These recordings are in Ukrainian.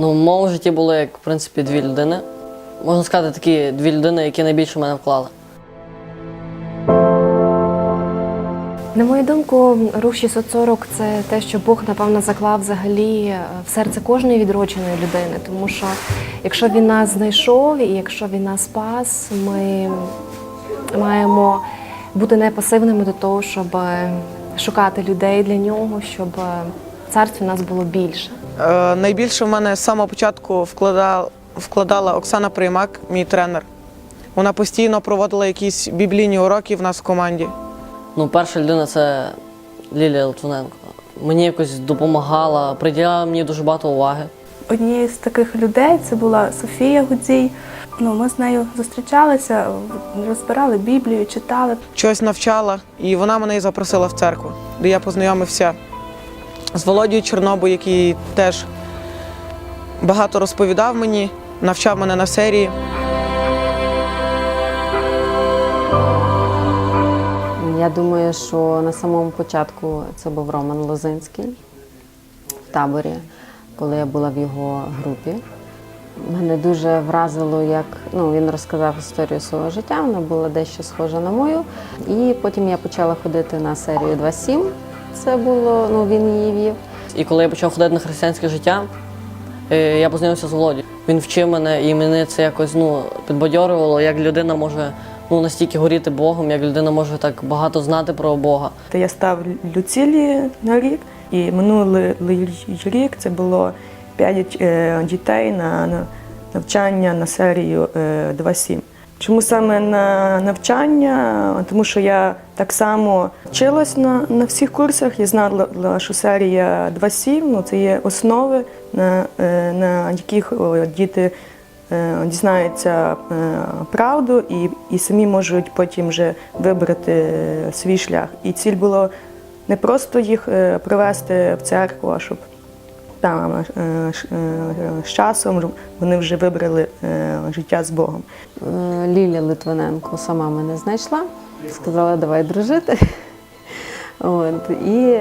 Ну, в моєму житті було як, в принципі, дві людини. Можна сказати, такі дві людини, які найбільше в мене вклали. На мою думку, рух 640 – це те, що Бог, напевно, заклав взагалі е, в серце кожної відродженої людини. Тому що якщо він нас знайшов і якщо він нас спас, ми маємо бути не пасивними до того, щоб е, шукати людей для нього, щоб е, царств у нас було більше. Е, найбільше в мене з самого початку вкладала, вкладала Оксана Приймак, мій тренер. Вона постійно проводила якісь біблійні уроки в нас в команді. Ну, перша людина це Лілія Литвиненко. Мені якось допомагала, приділяла мені дуже багато уваги. Однією з таких людей це була Софія Гудзій. Ну, ми з нею зустрічалися, розбирали Біблію, читали. Чогось навчала, і вона мене і запросила в церкву, де я познайомився з Володією Чорнобу, який теж багато розповідав мені, навчав мене на серії. Я думаю, що на самому початку це був Роман Лозинський в таборі, коли я була в його групі. Мене дуже вразило, як ну, він розказав історію свого життя, вона була дещо схожа на мою. І потім я почала ходити на серію 2.7. Це було, ну він її вів. І коли я почав ходити на християнське життя, е, я познайомився з Володією. Він вчив мене, і мене це якось ну, підбадьорювало, як людина може ну, настільки горіти Богом, як людина може так багато знати про Бога. Та я став Люцілі на рік, і минулий рік це було 5 дітей на на навчання на серію е, 2.7. Чому саме на навчання? Тому що я так само вчилась на, на всіх курсах. Я знала, що серія 2.7 ну, це є основи, на, е, на яких діти е, дізнаються е, правду і, і самі можуть потім вже вибрати свій шлях. І ціль було не просто їх привести в церкву, а щоб там е, е, з часом вони вже вибрали е, життя з Богом. Ліля Литвиненко сама мене знайшла, сказала, давай дружити. От, і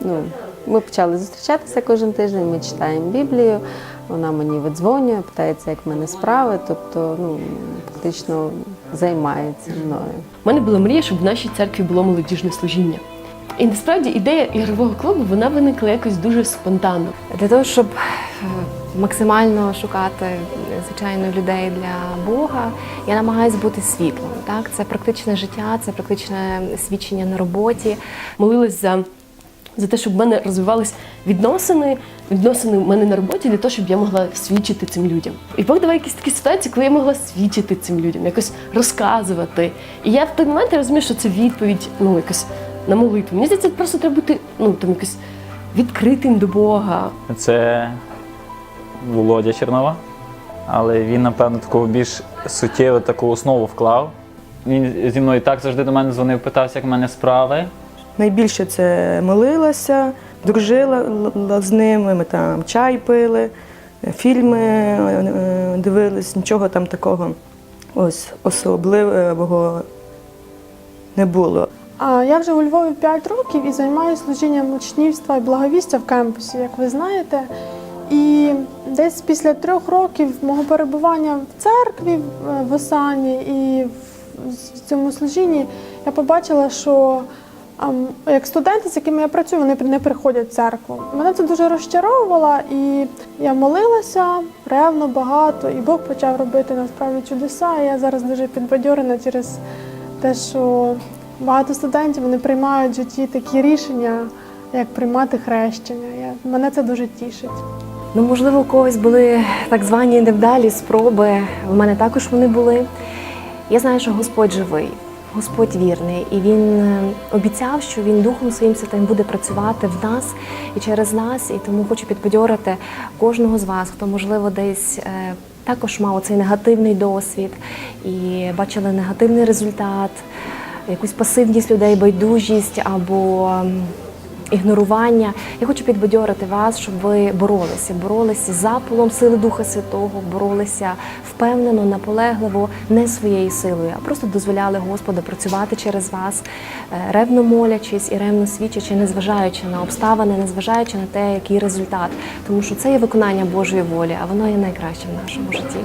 ну, ми почали зустрічатися кожен тиждень, ми читаємо Біблію, вона мені видзвонює, питається, як в мене справи, тобто ну, фактично займається мною. У мене була мрія, щоб в нашій церкві було молодіжне служіння. І насправді ідея ігрового клубу вона виникла якось дуже спонтанно. Для того, щоб е, максимально шукати звичайно людей для Бога, я намагаюся бути світлом. Так, це практичне життя, це практичне свідчення на роботі. Молилась за, за те, щоб в мене розвивались відносини, відносини в мене на роботі для того, щоб я могла свідчити цим людям. І Бог давав якісь такі ситуації, коли я могла свідчити цим людям, якось розказувати. І я в той момент я розумію, що це відповідь, ну якось на молитву. Мені здається, просто треба бути ну там якось відкритим до Бога, Це Володя Чернова, але він, напевно, таку більш суттєву таку основу вклав. Він зі мною так завжди до мене дзвонив, питався, як в мене справи. Найбільше це молилася, дружила з ними, ми там чай пили, фільми е, дивились, нічого там такого ось особливого не було. Я вже у Львові 5 років і займаюся служінням учнівства і благовістя в кампусі, як ви знаєте. І десь після трьох років мого перебування в церкві е, в Осані і в цьому служінні я побачила, що як студенти, з якими я працюю, вони не приходять в церкву. Мене це дуже розчаровувало, і я молилася ревно багато, і Бог почав робити насправді чудеса. І я зараз дуже підбадьорена через те, що багато студентів вони приймають в житті такі рішення, як приймати хрещення. Я, мене це дуже тішить. Ну, можливо, у когось були так звані невдалі спроби. В мене також вони були. Я знаю, що Господь живий, Господь вірний, і Він е, обіцяв, що Він Духом Своїм Святим буде працювати в нас і через нас. І тому хочу підбадьорити кожного з вас, хто, можливо, десь е, також мав цей негативний досвід і бачили негативний результат, якусь пасивність людей, байдужість або ігнорування. Я хочу підбадьорити вас, щоб ви боролися, боролися з запалом сили Духа Святого, боролися впевнено, наполегливо, не своєю силою, а просто дозволяли Господу працювати через вас, е, ревно молячись і ревно свідчачи, незважаючи на обставини, незважаючи на те, який результат, тому що це є виконання Божої волі, а воно є найкраще в нашому житті.